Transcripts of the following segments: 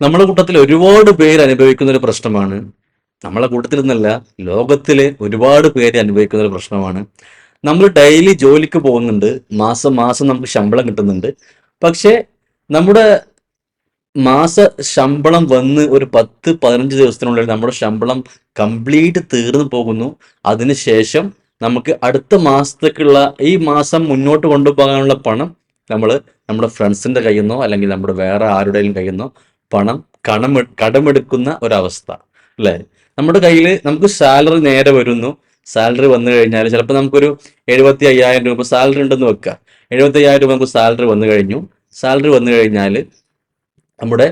നമ്മുടെ കൂട്ടത്തിൽ ഒരുപാട് പേര് അനുഭവിക്കുന്ന ഒരു പ്രശ്നമാണ്. നമ്മളെ കൂട്ടത്തിൽ നിന്നല്ല ലോകത്തിലെ ഒരുപാട് പേര് അനുഭവിക്കുന്ന ഒരു പ്രശ്നമാണ്. നമ്മൾ ഡെയിലി ജോലിക്ക് പോകുന്നുണ്ട്. മാസം മാസം നമുക്ക് ശമ്പളം കിട്ടുന്നുണ്ട്. പക്ഷേ നമ്മുടെ മാസ ശമ്പളം വന്ന് ഒരു പത്ത് പതിനഞ്ച് ദിവസത്തിനുള്ളിൽ നമ്മുടെ ശമ്പളം കംപ്ലീറ്റ് തീർന്നു പോകുന്നു. അതിനുശേഷം നമുക്ക് അടുത്ത മാസത്തേക്കുള്ള ഈ മാസം മുന്നോട്ട് കൊണ്ടുപോകാനുള്ള പണം നമ്മൾ നമ്മുടെ ഫ്രണ്ട്സിന്റെ കയ്യിൽ നിന്നോ അല്ലെങ്കിൽ നമ്മുടെ വേറെ ആരുടെയും കയ്യിൽ നിന്നോ പണം കടമെ കടമെടുക്കുന്ന ഒരവസ്ഥ അല്ലേ? നമ്മുടെ കയ്യിൽ നമുക്ക് സാലറി നേരെ വരുന്നു. സാലറി വന്നു കഴിഞ്ഞാൽ ചിലപ്പോൾ നമുക്കൊരു എഴുപത്തി അയ്യായിരം രൂപ സാലറി ഉണ്ടെന്ന് വെക്കുക എഴുപത്തി അയ്യായിരം രൂപ നമുക്ക് സാലറി വന്നു കഴിഞ്ഞു. സാലറി വന്നു കഴിഞ്ഞാൽ നമ്മുടെ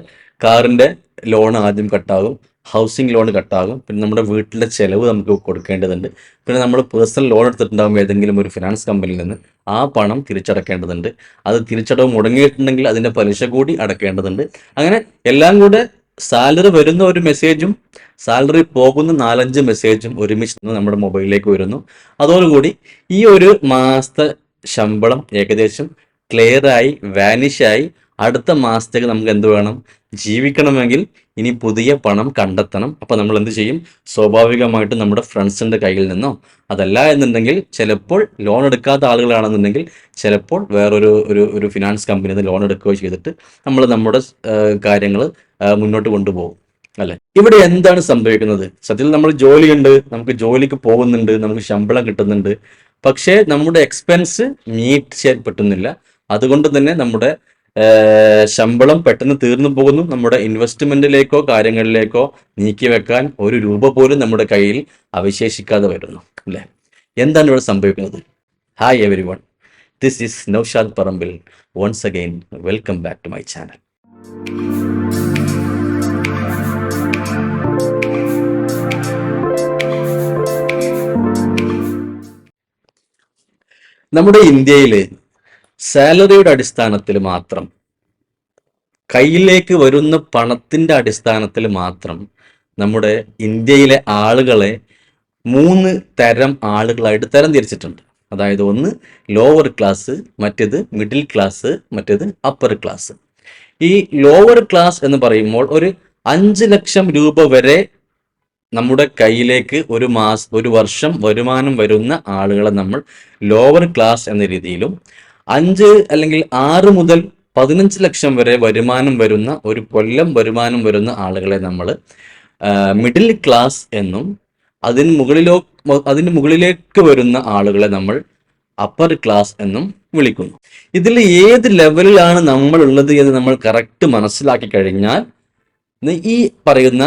കാറിന്റെ ലോൺ ആദ്യം കട്ടാകും. Housing loan കട്ടാകും. പിന്നെ നമ്മുടെ വീട്ടിലെ ചിലവ് നമുക്ക് കൊടുക്കേണ്ടതുണ്ട്. പിന്നെ നമ്മൾ പേഴ്സണൽ ലോൺ എടുത്തിട്ടുണ്ടാകും ഏതെങ്കിലും ഒരു ഫിനാൻസ് കമ്പനിയിൽ നിന്ന്. ആ പണം തിരിച്ചടക്കേണ്ടതുണ്ട്. അത് തിരിച്ചടവ് മുടങ്ങിയിട്ടുണ്ടെങ്കിൽ അതിന്റെ പലിശ കൂടി അടക്കേണ്ടതുണ്ട്. അങ്ങനെ എല്ലാം കൂടെ സാലറി വരുന്ന ഒരു മെസ്സേജും സാലറി പോകുന്ന നാലഞ്ച് മെസ്സേജും ഒരുമിച്ച് നമ്മുടെ മൊബൈലിലേക്ക് വരുന്നു. അതോടുകൂടി ഈ ഒരു മാസത്തെ ശമ്പളം ഏകദേശം ക്ലിയറായി വാനിഷായി അടുത്ത മാസത്തേക്ക് നമുക്ക് എന്ത് വേണം? ജീവിക്കണമെങ്കിൽ ഇനി പുതിയ പണം കണ്ടെത്തണം. അപ്പോൾ നമ്മൾ എന്ത് ചെയ്യും? സ്വാഭാവികമായിട്ട് നമ്മുടെ ഫ്രണ്ട്സിന്റെ കയ്യിൽ നിന്നോ അതല്ല എന്നുണ്ടെങ്കിൽ ചിലപ്പോൾ ലോൺ എടുക്കാത്ത ആളുകളാണെന്നുണ്ടെങ്കിൽ ചിലപ്പോൾ വേറൊരു ഒരു ഒരു ഫിനാൻസ് കമ്പനിയിൽ നിന്ന് ലോൺ എടുക്കുകയോ ചെയ്തിട്ട് നമ്മൾ നമ്മുടെ കാര്യങ്ങൾ മുന്നോട്ട് കൊണ്ടുപോകും. അല്ലെ? ഇവിടെ എന്താണ് സംഭവിക്കുന്നത്? സത്യത്തിൽ നമ്മൾ ജോലിയുണ്ട് നമുക്ക് ജോലിക്ക് പോകുന്നുണ്ട് നമുക്ക് ശമ്പളം കിട്ടുന്നുണ്ട്. പക്ഷേ നമ്മുടെ എക്സ്പെൻസ് മീറ്റ് ചെയ്യാൻ പറ്റുന്നില്ല അതുകൊണ്ട് തന്നെ നമ്മുടെ ശമ്പളം പെട്ടെന്ന് തീർന്നു പോകുന്നു. നമ്മുടെ ഇൻവെസ്റ്റ്മെന്റിലേക്കോ കാര്യങ്ങളിലേക്കോ നീക്കി വെക്കാൻ ഒരു രൂപ പോലും നമ്മുടെ കയ്യിൽ അവശേഷിക്കാതെ വരുന്നു അല്ലേ? എന്താണ് ഇവിടെ സംഭവിക്കുന്നത്? Hi everyone this is Noushad Parambil once again welcome back to my channel നമ്മുടെ ഇന്ത്യയിൽ സാലറിയുടെ അടിസ്ഥാനത്തിൽ മാത്രം കയ്യിലേക്ക് വരുന്ന പണത്തിന്റെ അടിസ്ഥാനത്തിൽ മാത്രം നമ്മുടെ ഇന്ത്യയിലെ ആളുകളെ മൂന്ന് തരം ആളുകളായിട്ട് തരം തിരിച്ചിട്ടുണ്ട് അതായത് ഒന്ന് ലോവർ ക്ലാസ് മറ്റേത് മിഡിൽ ക്ലാസ് മറ്റേത് അപ്പർ ക്ലാസ് ഈ ലോവർ ക്ലാസ് എന്ന് പറയുമ്പോൾ ഒരു അഞ്ച് ലക്ഷം രൂപ വരെ നമ്മുടെ കയ്യിലേക്ക് ഒരു മാസം ഒരു വർഷം വരുമാനം വരുന്ന ആളുകളെ നമ്മൾ ലോവർ ക്ലാസ് എന്ന രീതിയിലും അഞ്ച് അല്ലെങ്കിൽ ആറ് മുതൽ പതിനഞ്ച് ലക്ഷം വരെ വരുമാനം വരുന്ന ഒരു കൊല്ലം വരുമാനം വരുന്ന ആളുകളെ നമ്മൾ മിഡിൽ ക്ലാസ് എന്നും അതിന് മുകളിലോ അതിന് മുകളിലേക്ക് വരുന്ന ആളുകളെ നമ്മൾ അപ്പർ ക്ലാസ് എന്നും വിളിക്കുന്നു. ഇതിൽ ഏത് ലെവലിലാണ് നമ്മൾ ഉള്ളത് എന്ന് നമ്മൾ കറക്റ്റ് മനസ്സിലാക്കി കഴിഞ്ഞാൽ ഈ പറയുന്ന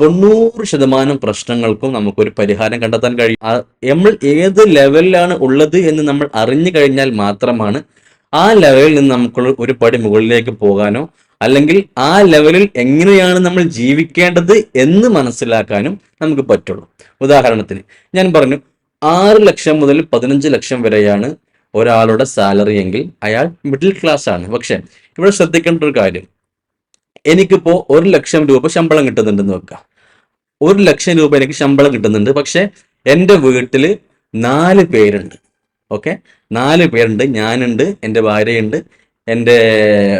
തൊണ്ണൂറ് ശതമാനം പ്രശ്നങ്ങൾക്കും നമുക്കൊരു പരിഹാരം കണ്ടെത്താൻ കഴിയും. നമ്മൾ ഏത് ലെവലിലാണ് ഉള്ളത് എന്ന് നമ്മൾ അറിഞ്ഞു കഴിഞ്ഞാൽ മാത്രമാണ് ആ ലെവലിൽ നിന്ന് നമുക്ക് ഒരു പടി മുകളിലേക്ക് പോകാനോ അല്ലെങ്കിൽ ആ ലെവലിൽ എങ്ങനെയാണ് നമ്മൾ ജീവിക്കേണ്ടത് എന്ന് മനസ്സിലാക്കാനും നമുക്ക് പറ്റുള്ളൂ. ഉദാഹരണത്തിന് ഞാൻ പറഞ്ഞു ആറ് ലക്ഷം മുതൽ പതിനഞ്ച് ലക്ഷം വരെയാണ് ഒരാളുടെ സാലറി എങ്കിൽ അയാൾ മിഡിൽ ക്ലാസ് ആണ്. പക്ഷെ ഇവിടെ ശ്രദ്ധിക്കേണ്ട ഒരു കാര്യം എനിക്കിപ്പോ ഒരു ലക്ഷം രൂപ ശമ്പളം കിട്ടുന്നുണ്ടെന്ന് വെക്കാം ഒരു ലക്ഷം രൂപ എനിക്ക് ശമ്പളം കിട്ടുന്നുണ്ട്. പക്ഷെ എന്റെ വീട്ടിൽ നാല് പേരുണ്ട്. ഓക്കെ? നാല് പേരുണ്ട്. ഞാനുണ്ട് എന്റെ ഭാര്യയുണ്ട് എന്റെ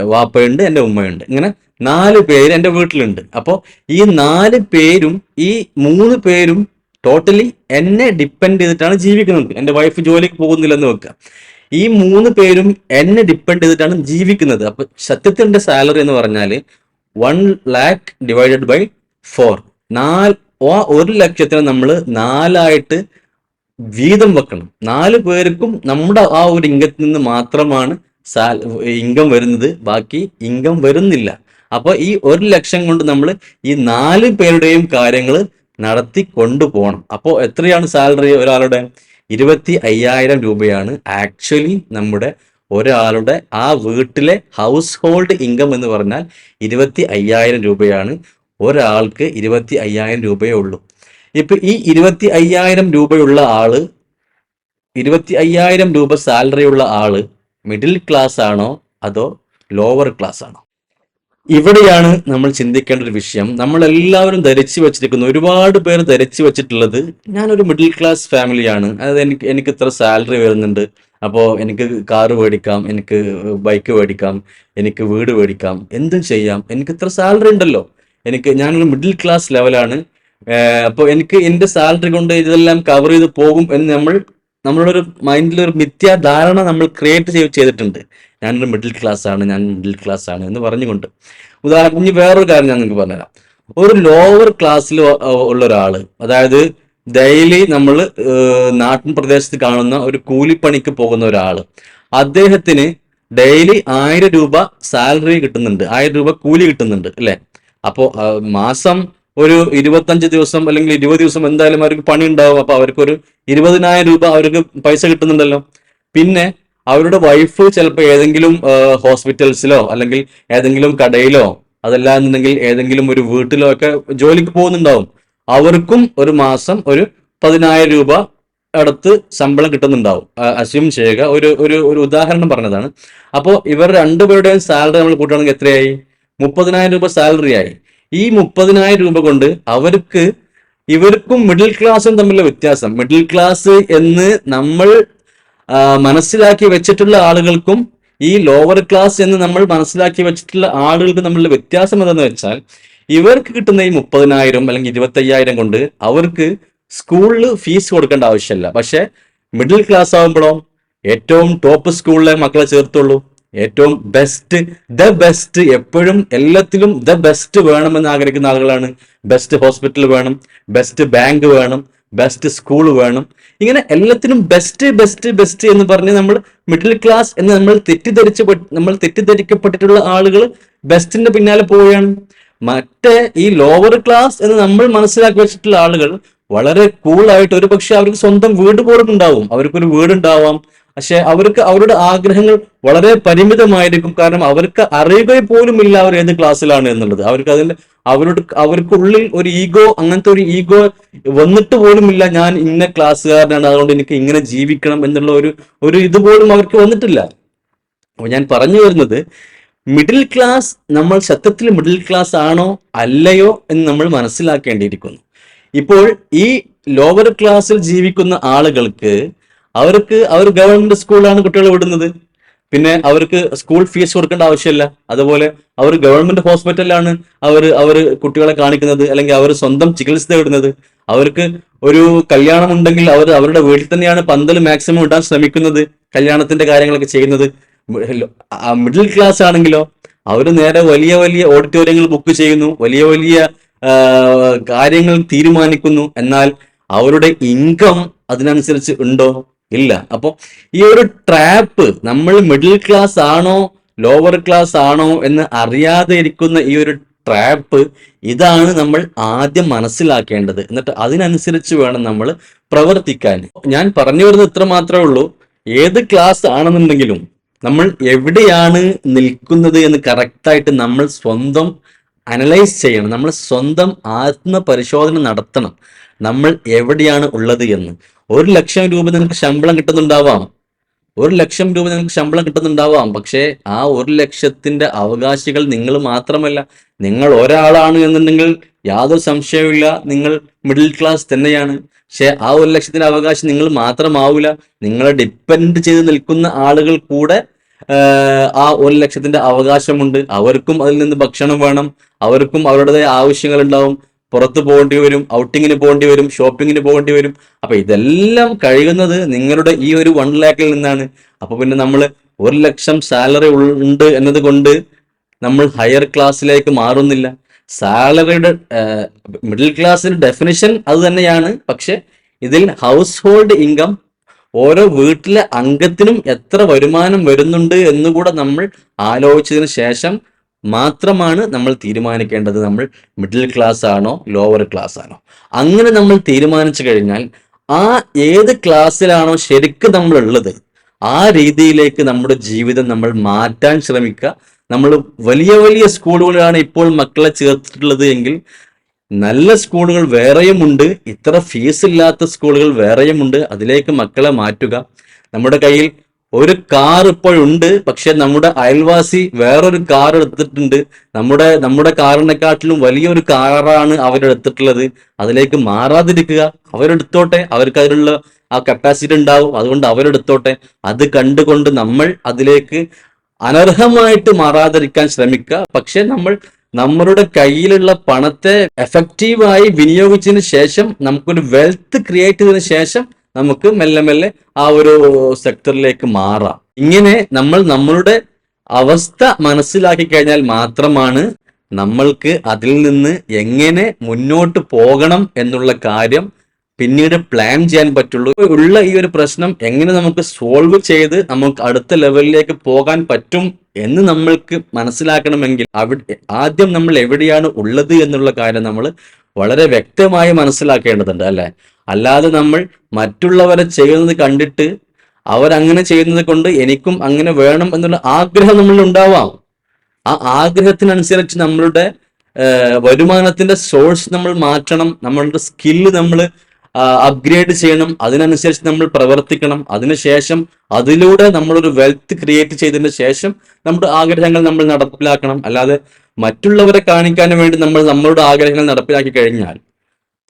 വാപ്പയുണ്ട് എന്റെ ഉമ്മയുണ്ട്. ഇങ്ങനെ നാല് പേര് എന്റെ വീട്ടിലുണ്ട്. അപ്പോൾ ഈ നാല് പേരും ഈ മൂന്ന് പേരും ടോട്ടലി എന്നെ ഡിപ്പെൻഡ് ചെയ്തിട്ടാണ് ജീവിക്കുന്നത്. എന്റെ വൈഫ് ജോലിക്ക് പോകുന്നില്ലെന്ന് വെക്കുക. ഈ മൂന്ന് പേരും എന്നെ ഡിപ്പെൻഡ് ചെയ്തിട്ടാണ് ജീവിക്കുന്നത്. അപ്പൊ സത്യത്തിൽ എന്റെ സാലറി എന്ന് പറഞ്ഞാൽ one lakh divided by four. നാല് ആ ഒരു ലക്ഷത്തിന് നമ്മൾ നാലായിട്ട് വീതം വെക്കണം. നാല് പേർക്കും നമ്മുടെ ആ ഒരു ഇംഗത്തിൽ നിന്ന് മാത്രമാണ് സാൽ ഇൻകം വരുന്നത്. ബാക്കി ഇൻകം വരുന്നില്ല. അപ്പോൾ ഈ ഒരു ലക്ഷം കൊണ്ട് നമ്മൾ ഈ നാല് പേരുടെയും കാര്യങ്ങൾ നടത്തി കൊണ്ടുപോകണം. അപ്പോൾ എത്രയാണ് സാലറി ഒരാളുടെ? ഇരുപത്തി അയ്യായിരം രൂപയാണ് ആക്ച്വലി നമ്മുടെ ഒരാളുടെ ആ വീട്ടിലെ ഹൗസ് ഹോൾഡ് ഇൻകം എന്ന് പറഞ്ഞാൽ ഇരുപത്തി അയ്യായിരം രൂപയാണ്. ഒരാൾക്ക് ഇരുപത്തി അയ്യായിരം രൂപയേ ഉള്ളൂ. ഇപ്പൊ ഈ ഇരുപത്തി അയ്യായിരം രൂപയുള്ള ആൾ ഇരുപത്തി അയ്യായിരം രൂപ സാലറി ഉള്ള ആൾ മിഡിൽ ക്ലാസ് ആണോ അതോ ലോവർ ക്ലാസ് ആണോ? ഇവിടെയാണ് നമ്മൾ ചിന്തിക്കേണ്ട ഒരു വിഷയം. നമ്മൾ എല്ലാവരും ധരിച്ചു വെച്ചിരിക്കുന്നു. ഒരുപാട് പേർ ധരിച്ചു വെച്ചിട്ടുള്ളത് ഞാനൊരു മിഡിൽ ക്ലാസ് ഫാമിലിയാണ് അതായത് എനിക്ക് എനിക്ക് ഇത്ര സാലറി വരുന്നുണ്ട്. അപ്പോൾ എനിക്ക് കാറ് മേടിക്കാം എനിക്ക് ബൈക്ക് മേടിക്കാം എനിക്ക് വീട് മേടിക്കാം എന്തും ചെയ്യാം. എനിക്ക് ഇത്ര സാലറി ഉണ്ടല്ലോ. എനിക്ക് ഞാനൊരു മിഡിൽ ക്ലാസ് ലെവലാണ് അപ്പോൾ എനിക്ക് എന്റെ സാലറി കൊണ്ട് ഇതെല്ലാം കവർ ചെയ്ത് പോകും എന്ന് നമ്മൾ നമ്മളുടെ ഒരു മൈൻഡിൽ ഒരു മിഥ്യാധാരണ നമ്മൾ ക്രിയേറ്റ് ചെയ്ത് ചെയ്തിട്ടുണ്ട്. ഞാനൊരു മിഡിൽ ക്ലാസ് ആണ് ഞാൻ മിഡിൽ ക്ലാസ് ആണ് എന്ന് പറഞ്ഞുകൊണ്ട്. ഉദാഹരണം ഇനി വേറൊരു കാര്യം ഞാൻ നിങ്ങൾക്ക് പറഞ്ഞുതരാം. ഒരു ലോവർ ക്ലാസ്സിൽ ഉള്ള ഒരാൾ അതായത് ഡെയിലി നമ്മൾ നാട്ടിൻ പ്രദേശത്ത് കാണുന്ന ഒരു കൂലിപ്പണിക്ക് പോകുന്ന ഒരാൾ അദ്ദേഹത്തിന് ഡെയിലി ആയിരം രൂപ സാലറി കിട്ടുന്നുണ്ട് ആയിരം രൂപ കൂലി കിട്ടുന്നുണ്ട് അല്ലെ? അപ്പോ മാസം ഒരു ഇരുപത്തഞ്ച് ദിവസം അല്ലെങ്കിൽ ഇരുപത് ദിവസം എന്തായാലും അവർക്ക് പണി ഉണ്ടാവും അപ്പൊ അവർക്ക് ഒരു ഇരുപതിനായിരം രൂപ അവർക്ക് പൈസ കിട്ടുന്നുണ്ടല്ലോ. പിന്നെ അവരുടെ വൈഫ് ചിലപ്പോൾ ഏതെങ്കിലും ഹോസ്പിറ്റൽസിലോ അല്ലെങ്കിൽ ഏതെങ്കിലും കടയിലോ അതല്ല എന്നുണ്ടെങ്കിൽ ഏതെങ്കിലും ഒരു വീട്ടിലോ ഒക്കെ ജോലിക്ക് പോകുന്നുണ്ടാവും. അവർക്കും ഒരു മാസം ഒരു പതിനായിരം രൂപ അടുത്ത് ശമ്പളം കിട്ടുന്നുണ്ടാവും. അസ്യൂം ചെയ്യുക ഒരു ഒരു ഒരു ഉദാഹരണം പറഞ്ഞതാണ്. അപ്പോൾ ഇവർ രണ്ടുപേരുടെയും സാലറി നമ്മൾ കൂട്ടുകയാണെങ്കിൽ എത്രയായി? മുപ്പതിനായിരം രൂപ സാലറി ആയി. ഈ മുപ്പതിനായിരം രൂപ കൊണ്ട് അവർക്ക് ഇവർക്കും മിഡിൽ ക്ലാസ്സും തമ്മിലുള്ള വ്യത്യാസം. മിഡിൽ ക്ലാസ് എന്ന് നമ്മൾ മനസ്സിലാക്കി വെച്ചിട്ടുള്ള ആളുകൾക്കും ഈ ലോവർ ക്ലാസ് എന്ന് നമ്മൾ മനസ്സിലാക്കി വെച്ചിട്ടുള്ള ആളുകൾക്ക് തമ്മിലുള്ള വ്യത്യാസം എന്തെന്ന് വെച്ചാൽ ഇവർക്ക് കിട്ടുന്ന ഈ മുപ്പതിനായിരം അല്ലെങ്കിൽ ഇരുപത്തയ്യായിരം കൊണ്ട് അവർക്ക് സ്കൂളിൽ ഫീസ് കൊടുക്കേണ്ട ആവശ്യമില്ല. പക്ഷെ മിഡിൽ ക്ലാസ് ആകുമ്പോഴോ ഏറ്റവും ടോപ്പ് സ്കൂളിലെ മക്കളെ ചേർത്തുള്ളൂ. ഏറ്റവും ബെസ്റ്റ് ദ ബെസ്റ്റ് എപ്പോഴും എല്ലാത്തിലും ദ ബെസ്റ്റ് വേണമെന്ന് ആഗ്രഹിക്കുന്ന ആളുകളാണ്. ബെസ്റ്റ് ഹോസ്പിറ്റൽ വേണം ബെസ്റ്റ് ബാങ്ക് വേണം ബെസ്റ്റ് സ്കൂൾ വേണം. ഇങ്ങനെ എല്ലാത്തിനും ബെസ്റ്റ് ബെസ്റ്റ് ബെസ്റ്റ് എന്ന് പറഞ്ഞ് നമ്മൾ മിഡിൽ ക്ലാസ് എന്ന് നമ്മൾ തെറ്റിദ്ധരിച്ച് നമ്മൾ തെറ്റിദ്ധരിക്കപ്പെട്ടിട്ടുള്ള ആളുകൾ ബെസ്റ്റിന്റെ പിന്നാലെ പോവുകയാണ്. മറ്റേ ഈ ലോവർ ക്ലാസ് എന്ന് നമ്മൾ മനസ്സിലാക്കി വെച്ചിട്ടുള്ള ആളുകൾ വളരെ കൂളായിട്ട് ഒരു പക്ഷെ അവർക്ക് സ്വന്തം വീട് പോലും ഉണ്ടാവും. അവർക്കൊരു വീടുണ്ടാവാം. പക്ഷെ അവർക്ക് അവരുടെ ആഗ്രഹങ്ങൾ വളരെ പരിമിതമായിരിക്കും. കാരണം അവർക്ക് അറിയുക പോലും ഇല്ല അവർ ഏത് ക്ലാസ്സിലാണ് എന്നുള്ളത്. അവർക്ക് അതിന്റെ അവരുടെ അവർക്കുള്ളിൽ ഒരു ഈഗോ അങ്ങനത്തെ ഒരു ഈഗോ വന്നിട്ട് പോലും ഇല്ല ഞാൻ ഇന്ന ക്ലാസ്സുകാരനാണ് അതുകൊണ്ട് എനിക്ക് ഇങ്ങനെ ജീവിക്കണം എന്നുള്ള ഒരു ഒരു ഇതുപോലും അവർക്ക് വന്നിട്ടില്ല. അപ്പൊ ഞാൻ പറഞ്ഞു വരുന്നത് മിഡിൽ ക്ലാസ് നമ്മൾ സത്യത്തിൽ മിഡിൽ ക്ലാസ് ആണോ അല്ലയോ എന്ന് നമ്മൾ മനസ്സിലാക്കേണ്ടിയിരിക്കുന്നു. ഇപ്പോൾ ഈ ലോവർ ക്ലാസ്സിൽ ജീവിക്കുന്ന ആളുകൾക്ക് അവർക്ക് അവർ ഗവൺമെന്റ് സ്കൂളിലാണ് കുട്ടികളെ വിടുന്നത്. പിന്നെ അവർക്ക് സ്കൂൾ ഫീസ് കൊടുക്കേണ്ട ആവശ്യമില്ല. അതുപോലെ അവർ ഗവൺമെന്റ് ഹോസ്പിറ്റലിലാണ് അവർ അവർ കുട്ടികളെ കാണിക്കുന്നത്. അല്ലെങ്കിൽ അവർ സ്വന്തം ചികിത്സ തേടുന്നത് അവർക്ക് ഒരു കല്യാണം ഉണ്ടെങ്കിൽ അവർ അവരുടെ വീട്ടിൽ തന്നെയാണ് പന്തൽ മാക്സിമം ഇടാൻ ശ്രമിക്കുന്നത്. കല്യാണത്തിന്റെ കാര്യങ്ങളൊക്കെ ചെയ്യുന്നത്. മിഡിൽ ക്ലാസ് ആണെങ്കിലോ അവർ നേരെ വലിയ വലിയ ഓഡിറ്റോറിയങ്ങൾ ബുക്ക് ചെയ്യുന്നു. വലിയ വലിയ കാര്യങ്ങൾ തീരുമാനിക്കുന്നു. എന്നാൽ അവരുടെ ഇൻകം അതിനനുസരിച്ച് ഉണ്ടോ? ഇല്ല. അപ്പൊ ഈ ഒരു ട്രാപ്പ് നമ്മൾ മിഡിൽ ക്ലാസ് ആണോ ലോവർ ക്ലാസ് ആണോ എന്ന് അറിയാതെ ഇരിക്കുന്ന ഈ ഒരു ട്രാപ്പ് ഇതാണ് നമ്മൾ ആദ്യം മനസ്സിലാക്കേണ്ടത്. എന്നിട്ട് അതിനനുസരിച്ച് വേണം നമ്മൾ പ്രവർത്തിക്കാൻ. ഞാൻ പറഞ്ഞു വരുന്നത് ഇത്ര മാത്രമേ ഉള്ളൂ. ഏത് ക്ലാസ് ആണെന്നുണ്ടെങ്കിലും നമ്മൾ എവിടെയാണ് നിൽക്കുന്നത് എന്ന് കറക്റ്റായിട്ട് നമ്മൾ സ്വന്തം അനലൈസ് ചെയ്യണം. നമ്മൾ സ്വന്തം ആത്മപരിശോധന നടത്തണം. നമ്മൾ എവിടെയാണ് ഉള്ളത് എന്ന്. ഒരു ലക്ഷം രൂപ നിങ്ങൾക്ക് ശമ്പളം കിട്ടുന്നുണ്ടാവാം. ഒരു ലക്ഷം രൂപ നിങ്ങൾക്ക് ശമ്പളം കിട്ടുന്നുണ്ടാവാം. പക്ഷേ ആ ഒരു ലക്ഷത്തിന്റെ അവകാശികൾ നിങ്ങൾ മാത്രമല്ല. നിങ്ങൾ ഒരാളാണ് എന്നുണ്ടെങ്കിൽ യാതൊരു സംശയവുമില്ല. നിങ്ങൾ മിഡിൽ ക്ലാസ് തന്നെയാണ്. പക്ഷേ ആ ഒരു ലക്ഷത്തിന്റെ അവകാശം നിങ്ങൾ മാത്രമാവില്ല. നിങ്ങളെ ഡിപ്പെൻഡ് ചെയ്ത് നിൽക്കുന്ന ആളുകൾ കൂടെ ആ ഒരു ലക്ഷത്തിന്റെ അവകാശമുണ്ട്. അവർക്കും അതിൽ നിന്ന് ഭക്ഷണം വേണം. അവർക്കും അവരുടേതായ ആവശ്യങ്ങൾ ഉണ്ടാവും പുറത്ത് പോകേണ്ടി വരും ഔട്ടിങ്ങിന് പോകേണ്ടി വരും ഷോപ്പിങ്ങിന് പോകേണ്ടി വരും. അപ്പൊ ഇതെല്ലാം കഴിയുന്നത് നിങ്ങളുടെ ഈ ഒരു വൺ ലാക്കിൽ നിന്നാണ്. അപ്പൊ പിന്നെ നമ്മൾ ഒരു ലക്ഷം സാലറി ഉണ്ട് എന്നത് കൊണ്ട് നമ്മൾ ഹയർ ക്ലാസ്സിലേക്ക് മാറുന്നില്ല. സാലറിയുടെ മിഡിൽ ക്ലാസ്സിന്റെ ഡെഫിനിഷൻ അത് തന്നെയാണ്. പക്ഷെ ഇതിൽ ഹൗസ് ഹോൾഡ് ഇൻകം ഓരോ വീട്ടിലെ അംഗത്തിനും എത്ര വരുമാനം വരുന്നുണ്ട് എന്നുകൂടെ നമ്മൾ ആലോചിച്ചതിന് ശേഷം മാത്രമാണ് നമ്മൾ തീരുമാനിക്കേണ്ടത്. നമ്മൾ മിഡിൽ ക്ലാസ് ആണോ ലോവർ ക്ലാസ് ആണോ. അങ്ങനെ നമ്മൾ തീരുമാനിച്ചു കഴിഞ്ഞാൽ ആ ഏത് ക്ലാസ്സിലാണോ ശരിക്കും നമ്മൾ ഉള്ളത് ആ രീതിയിലേക്ക് നമ്മുടെ ജീവിതം നമ്മൾ മാറ്റാൻ ശ്രമിക്കുക. നമ്മൾ വലിയ വലിയ സ്കൂളുകളിലാണ് ഇപ്പോൾ മക്കളെ ചേർത്തിട്ടുള്ളത് എങ്കിൽ നല്ല സ്കൂളുകൾ വേറെയുമുണ്ട് ഇത്ര ഫീസ് ഇല്ലാത്ത സ്കൂളുകൾ വേറെയുമുണ്ട് അതിലേക്ക് മക്കളെ മാറ്റുക. നമ്മുടെ കയ്യിൽ ഒരു കാർ ഇപ്പോഴുണ്ട് പക്ഷെ നമ്മുടെ അയൽവാസി വേറൊരു കാർ എടുത്തിട്ടുണ്ട്. നമ്മുടെ നമ്മുടെ കാറിനെക്കാട്ടിലും വലിയൊരു കാറാണ് അവരെടുത്തിട്ടുള്ളത് അതിലേക്ക് മാറാതിരിക്കുക. അവരെടുത്തോട്ടെ. അവർക്ക് അതിനുള്ള ആ കപ്പാസിറ്റി ഉണ്ടാവും. അതുകൊണ്ട് അവരെടുത്തോട്ടെ. അത് കണ്ടുകൊണ്ട് നമ്മൾ അതിലേക്ക് അനർഹമായിട്ട് മാറാതിരിക്കാൻ ശ്രമിക്കുക. പക്ഷെ നമ്മൾ നമ്മളുടെ കയ്യിലുള്ള പണത്തെ എഫക്റ്റീവായി വിനിയോഗിച്ചതിന് ശേഷം നമുക്കൊരു വെൽത്ത് ക്രിയേറ്റ് ചെയ്തതിനു ശേഷം നമുക്ക് മെല്ലെ മെല്ലെ ആ ഒരു സെക്ടറിലേക്ക് മാറാം. ഇങ്ങനെ നമ്മൾ നമ്മളുടെ അവസ്ഥ മനസ്സിലാക്കി കഴിഞ്ഞാൽ മാത്രമാണ് നമ്മൾക്ക് അതിൽ നിന്ന് എങ്ങനെ മുന്നോട്ട് പോകണം എന്നുള്ള കാര്യം പിന്നീട് പ്ലാൻ ചെയ്യാൻ പറ്റുള്ളൂ. ഉള്ള ഈ ഒരു പ്രശ്നം എങ്ങനെ നമുക്ക് സോൾവ് ചെയ്ത് നമുക്ക് അടുത്ത ലെവലിലേക്ക് പോകാൻ പറ്റും എന്ന് നമ്മൾക്ക് മനസ്സിലാക്കണമെങ്കിൽ അവിടെ ആദ്യം നമ്മൾ എവിടെയാണ് ഉള്ളത് എന്നുള്ള കാര്യം നമ്മൾ വളരെ വ്യക്തമായി മനസ്സിലാക്കേണ്ടതുണ്ട് അല്ലെ? അല്ലാതെ നമ്മൾ മറ്റുള്ളവരെ ചെയ്യുന്നത് കണ്ടിട്ട് അവരങ്ങനെ ചെയ്യുന്നത് കൊണ്ട് എനിക്കും അങ്ങനെ വേണം എന്നുള്ള ആഗ്രഹം നമ്മൾ ഉണ്ടാവാം. ആ ആഗ്രഹത്തിനനുസരിച്ച് നമ്മളുടെ വരുമാനത്തിന്റെ സോഴ്സ് നമ്മൾ മാറ്റണം. നമ്മളുടെ സ്കില്ല് നമ്മൾ അപ്ഗ്രേഡ് ചെയ്യണം. അതിനനുസരിച്ച് നമ്മൾ പ്രവർത്തിക്കണം. അതിനുശേഷം അതിലൂടെ നമ്മളൊരു വെൽത്ത് ക്രിയേറ്റ് ചെയ്തതിന് ശേഷം നമ്മുടെ ആഗ്രഹങ്ങൾ നമ്മൾ നടപ്പിലാക്കണം. അല്ലാതെ മറ്റുള്ളവരെ കാണിക്കാൻ വേണ്ടി നമ്മൾ നമ്മളുടെ ആഗ്രഹങ്ങൾ നടപ്പിലാക്കി കഴിഞ്ഞാൽ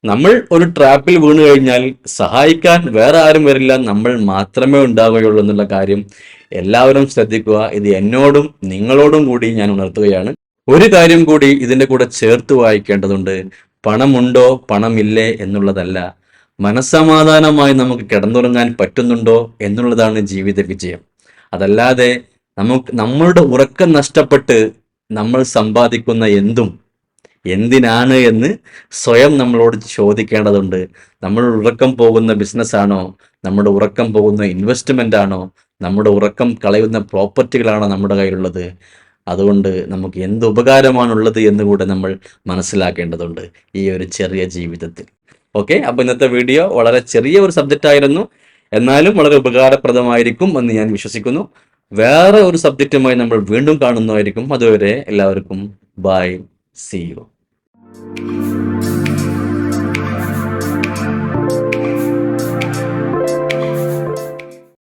നമ്മൾ ഒരു ട്രാപ്പിൽ വീണു കഴിഞ്ഞാൽ സഹായിക്കാൻ വേറെ ആരും വരില്ല. നമ്മൾ മാത്രമേ ഉണ്ടാവുകയുള്ളൂ എന്നുള്ള കാര്യം എല്ലാവരും ശ്രദ്ധിക്കുക. ഇത് എന്നോടും നിങ്ങളോടും കൂടി ഞാൻ ഉണർത്തുകയാണ്. ഒരു കാര്യം കൂടി ഇതിന്റെ കൂടെ ചേർത്ത് വായിക്കേണ്ടതുണ്ട്. പണമുണ്ടോ? പണമില്ലേ? എന്നുള്ളതല്ല. മനസ്സമാധാനമായി നമുക്ക് കിടന്നുറങ്ങാൻ പറ്റുന്നുണ്ടോ എന്നുള്ളതാണ് ജീവിത വിജയം. അതല്ലാതെ നമുക്ക് നമ്മളുടെ ഉറക്കം നഷ്ടപ്പെട്ട് നമ്മൾ സമ്പാദിക്കുന്ന എന്തും എന്തിനാണ് എന്ന് സ്വയം നമ്മളോട് ചോദിക്കേണ്ടതുണ്ട്. നമ്മൾ ഉറക്കം പോകുന്ന ബിസിനസ് ആണോ നമ്മുടെ ഉറക്കം പോകുന്ന ഇൻവെസ്റ്റ്മെന്റ് ആണോ നമ്മുടെ ഉറക്കം കളയുന്ന പ്രോപ്പർട്ടികളാണോ നമ്മുടെ കയ്യിലുള്ളത്? അതുകൊണ്ട് നമുക്ക് എന്ത് ഉപകാരമാണുള്ളത് എന്ന് കൂടെ നമ്മൾ മനസ്സിലാക്കേണ്ടതുണ്ട് ഈ ഒരു ചെറിയ ജീവിതത്തിൽ. ഓക്കെ അപ്പോൾ ഇന്നത്തെ വീഡിയോ വളരെ ചെറിയ ഒരു സബ്ജക്റ്റ് ആയിരുന്നു. എന്നാലും വളരെ ഉപകാരപ്രദമായിരിക്കും എന്ന് ഞാൻ വിശ്വസിക്കുന്നു. വേറെ ഒരു സബ്ജക്റ്റുമായി നമ്മൾ വീണ്ടും കാണുന്നതായിരിക്കും. അതുവരെ എല്ലാവർക്കും ബൈ സി യു